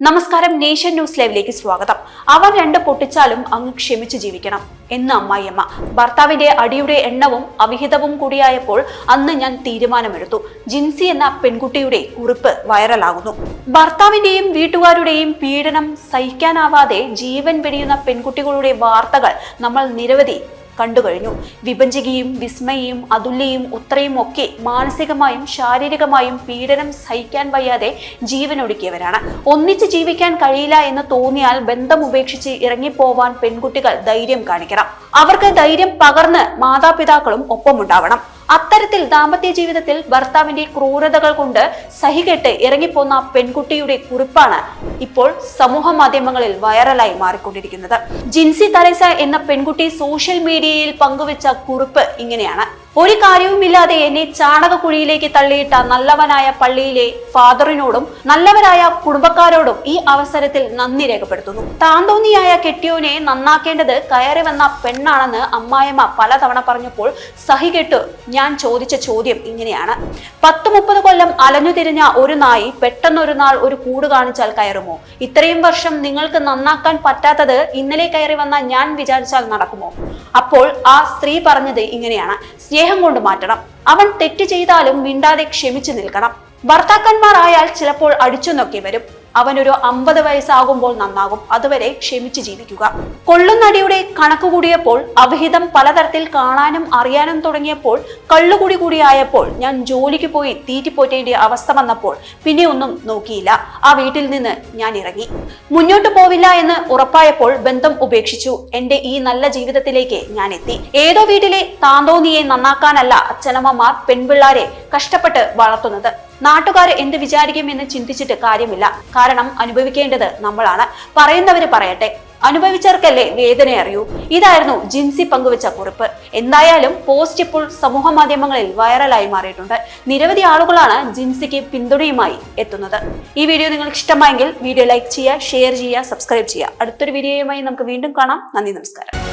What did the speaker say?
നമസ്കാരം nation news ലൈവിലേക്ക് സ്വാഗതം. അവർ രണ്ട് പൊട്ടിച്ചാലും അങ്ങ് ക്ഷമിച്ച് ജീവിക്കണം. എന്ന് അമ്മായിയമ്മ. ഭർത്താവിന്റെ അടിയുടെ എണ്ണവും അവിഹിതവും കൂടിയായപ്പോൾ അന്ന് ഞാൻ തീരുമാനമെടുത്തു. ജിൻസി എന്ന പെൺകുട്ടിയുടെ കുറിപ്പ് വൈറലാകുന്നു. ഭർത്താവിന്റെയും വീട്ടുകാരുടെയും പീഡനം സഹിക്കാനാവാതെ ജീവൻ വെടിയുന്ന പെൺകുട്ടികളുടെ വാർത്തകൾ നമ്മൾ നിരവധി കണ്ടുകഴിഞ്ഞു വിഭജികയും വിസ്മയയും അതുല്യയും ഉത്രയും ഒക്കെ മാനസികമായും ശാരീരികമായും പീഡനം സഹിക്കാൻ വയ്യാതെ ജീവനൊടുക്കിയവരാണ്. ഒന്നിച്ച് ജീവിക്കാൻ കഴിയില്ല എന്ന് തോന്നിയാൽ ബന്ധം ഉപേക്ഷിച്ച് ഇറങ്ങിപ്പോവാൻ പെൺകുട്ടികൾ ധൈര്യം കാണിക്കണം. അവർക്ക് ധൈര്യം പകർന്ന് മാതാപിതാക്കളും ഒപ്പമുണ്ടാവണം. അത്തരത്തിൽ ദാമ്പത്യ ജീവിതത്തിൽ ഭർത്താവിന്റെ ക്രൂരതകൾ കൊണ്ട് സഹികെട്ട് ഇറങ്ങിപ്പോന്ന പെൺകുട്ടിയുടെ കുറിപ്പാണ് ഇപ്പോൾ സമൂഹ മാധ്യമങ്ങളിൽ വൈറലായി മാറിക്കൊണ്ടിരിക്കുന്നത്. ജിൻസി തലേസ എന്ന പെൺകുട്ടി സോഷ്യൽ മീഡിയയിൽ പങ്കുവച്ച കുറിപ്പ് ഇങ്ങനെയാണ്. ഒരു കാര്യവുമില്ലാതെ എന്നെ ചാണകക്കുഴിയിലേക്ക് തള്ളിയിട്ട നല്ലവനായ പള്ളിയിലെ ഫാദറിനോടും നല്ലവരായ കുടുംബക്കാരോടും ഈ അവസരത്തിൽ നന്ദി രേഖപ്പെടുത്തുന്നു. താന്തോന്നിയായ കെട്ടിയോനെ നന്നാക്കേണ്ടത് കയറി വന്ന പെണ്ണാണെന്ന് അമ്മായമ്മ പലതവണ പറഞ്ഞപ്പോൾ സഹികെട്ട് ഞാൻ ചോദിച്ച ചോദ്യം ഇങ്ങനെയാണ്. പത്ത് മുപ്പത് കൊല്ലം അലഞ്ഞു തിരിഞ്ഞ ഒരു നായി പെട്ടെന്നൊരു നാൾ ഒരു കൂട് കാണിച്ചാൽ കയറുമോ? ഇത്രയും വർഷം നിങ്ങൾക്ക് നന്നാക്കാൻ പറ്റാത്തത് ഇന്നലെ കയറി വന്ന ഞാൻ വിചാരിച്ചാൽ നടക്കുമോ? അപ്പോൾ ആ സ്ത്രീ പറഞ്ഞത് ഇങ്ങനെയാണ്. സ്നേഹം കൊണ്ട് മാറ്റണം. അവൻ തെറ്റ് ചെയ്താലും മിണ്ടാതെ ക്ഷമിച്ചു നിൽക്കണം. ഭർത്താക്കന്മാർ ആയാൽ ചിലപ്പോൾ അടിച്ചുനൊക്കെ വരും. അവനൊരു അമ്പത് വയസ്സാകുമ്പോൾ നന്നാകും. അതുവരെ ക്ഷമിച്ച് ജീവിക്കുക. കൊള്ളുന്നടിയുടെ കണക്ക് കൂടിയപ്പോൾ അവിഹിതം പലതരത്തിൽ കാണാനും അറിയാനും തുടങ്ങിയപ്പോൾ കള്ളുകൂടി കൂടിയായപ്പോൾ ഞാൻ ജോലിക്ക് പോയി തീറ്റിപ്പോറ്റേണ്ട അവസ്ഥ വന്നപ്പോൾ പിന്നെ ഒന്നും നോക്കിയില്ല. ആ വീട്ടിൽ നിന്ന് ഞാൻ ഇറങ്ങി. മുന്നോട്ട് പോവില്ല എന്ന് ഉറപ്പായപ്പോൾ ബന്ധം ഉപേക്ഷിച്ചു. എന്റെ ഈ നല്ല ജീവിതത്തിലേക്ക് ഞാൻ എത്തി. ഏതോ വീട്ടിലെ താന്തോന്നിയെ നന്നാക്കാനല്ല അച്ഛനമ്മമാർ പെൺപിള്ളാരെ കഷ്ടപ്പെട്ട് വളർത്തുന്നത്. നാട്ടുകാർ എന്ത് വിചാരിക്കും എന്ന് ചിന്തിച്ചിട്ട് കാര്യമില്ല. കാരണം അനുഭവിക്കേണ്ടത് നമ്മളാണ്. പറയുന്നവര് പറയട്ടെ. അനുഭവിച്ചവർക്കല്ലേ വേദന അറിയൂ. ഇതായിരുന്നു ജിൻസി പങ്കുവച്ച കുറിപ്പ്. എന്തായാലും പോസ്റ്റ് ഇപ്പോൾ സമൂഹ മാധ്യമങ്ങളിൽ വൈറലായി മാറിയിട്ടുണ്ട്. നിരവധി ആളുകളാണ് ജിൻസിക്ക് പിന്തുണയുമായി എത്തുന്നത്. ഈ വീഡിയോ നിങ്ങൾക്ക് ഇഷ്ടമായെങ്കിൽ വീഡിയോ ലൈക്ക് ചെയ്യുക ഷെയർ ചെയ്യുക സബ്സ്ക്രൈബ് ചെയ്യുക. അടുത്തൊരു വീഡിയോയുമായി നമുക്ക് വീണ്ടും കാണാം. നന്ദി നമസ്കാരം.